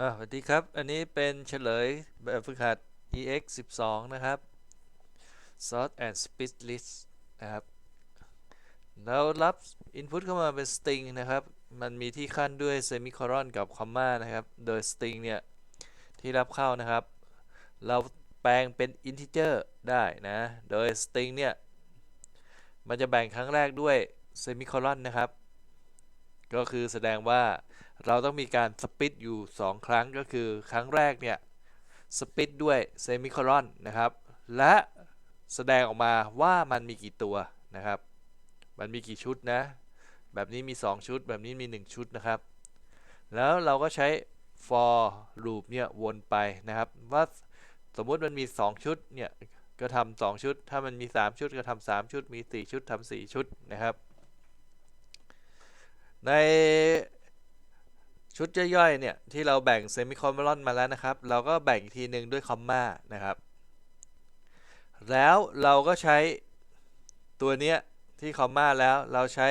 อ่าสวัสดีครับ อันนี้เป็นเฉลยแบบฝึกหัด EX 12 นะครับ Sort and Split List นะครับเรารับ Input เข้ามาเป็น String นะครับ มันมีที่ขั้นด้วย Semicolon กับ Comma นะครับ โดย String เนี่ย ที่รับเข้านะครับ เราแปลงเป็น Integer ได้นะ โดย String เนี่ย มันจะแบ่งครั้งแรกด้วย Semicolon นะครับ ก็คือแสดงว่าเราต้องมีการสปิ t อยู่ 2 ครั้งก็คือครั้งแรกเนี่ยสปิ t ด้วยเซมิโคลอนนะครับ และแสดงออกมาว่ามันมีกี่ตัวนะครับ มันมีกี่ชุดนะ แบบนี้มี 2 ชุด แบบนี้มี 1 ชุดนะครับ แล้วเราก็ใช้ for loop เนี่ยวนไปนะครับ ว่าสมมุติมันมี 2 ชุดเนี่ยก็ทำ2ชุด ถ้ามันมี 3 ชุดก็ทำ3ชุด มี 4 ชุดทำ4ชุดนะครับ ในชุดย่อยๆเนี่ย ที่เราแบ่งเซมิโคลอนมาแล้วนะครับ เราก็แบ่งอีกทีหนึ่งด้วยคอมมานะครับ แล้วเราก็ใช้ตัวเนี้ยที่คอมมาแล้วเราใช้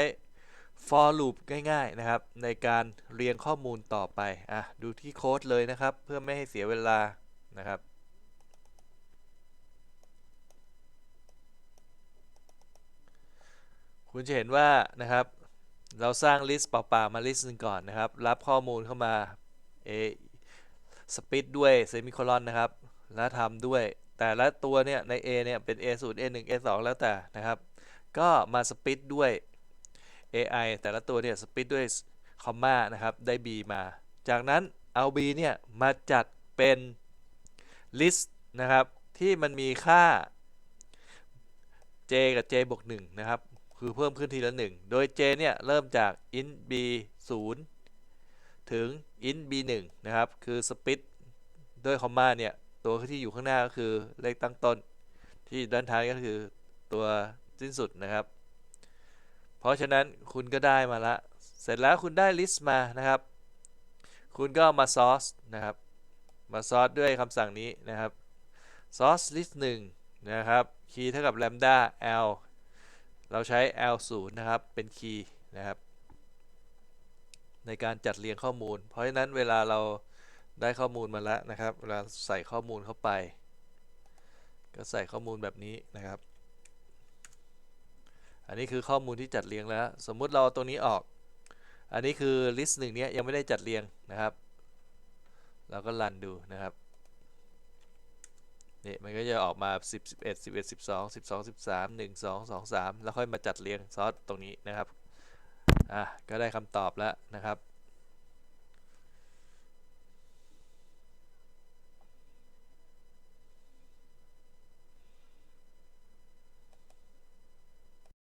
for loop ง่ายๆนะครับ ในการเรียงข้อมูลต่อไปอะดูที่โค้ดเลยนะครับ เพื่อไม่ให้เสียเวลานะครับคุณจะเห็นว่านะครับ เราสร้างลิสต์เปล่าๆมาลิสต์นึงก่อนนะครับ รับข้อมูลเข้ามา a สปิดด้วยเซมิโคลอนนะครับ แล้วทำด้วย แต่ละตัวเนี่ยใน A เนี่ยเป็น A 0 A 1 A 2 แล้วแต่นะครับ ก็มาสปิดด้วย AI แต่ละตัวเนี่ยสปิดด้วยคอมมานะครับ ได้ B มา จากนั้นเอา B เนี่ย มาจัดเป็นลิสต์นะครับ ที่มันมีค่า J กับ J บวก1นะครับ คือเพิ่มขึ้นทีละ1โดย J เนี่ยเริ่มจาก int b 0ถึง int b 1นะครับ คือสปิ t ด้วยคอมมาเนี่ย ตัวที่อยู่ข้างหน้าก็คือเลขตั้งต้น ที่ด้านท้ายก็คือตัวสิ้นสุดนะครับ เพราะฉะนั้นคุณก็ได้มาละ เสร็จแล้วคุณได้ลิสต์มานะครับ คุณก็มาซอสนะครับ มาซอสด้วยคำสั่งนี้นะครับ source list 1นะครับคีย์เท่ากับ lambda l เราใช้ l 0 นะครับ เป็นคีย์นะครับ ในการจัดเรียงข้อมูล เพราะฉะนั้นเวลาเราได้ข้อมูลมาแล้วนะครับ เวลาใส่ข้อมูลเข้าไป ก็ใส่ข้อมูลแบบนี้นะครับ อันนี้คือข้อมูลที่จัดเรียงแล้ว สมมุติเราตัวนี้ออก อันนี้คือลิสต์หนึ่งเนี้ยยังไม่ได้จัดเรียงนะครับ เราก็รันดูนะครับ นี่มันก็จะออกมา 10 11 11 12 12 13 1 2 2 3 แล้วค่อยมาจัดเรียงซอสตรงนี้นะครับ อะ ก็ได้คำตอบแล้วนะครับ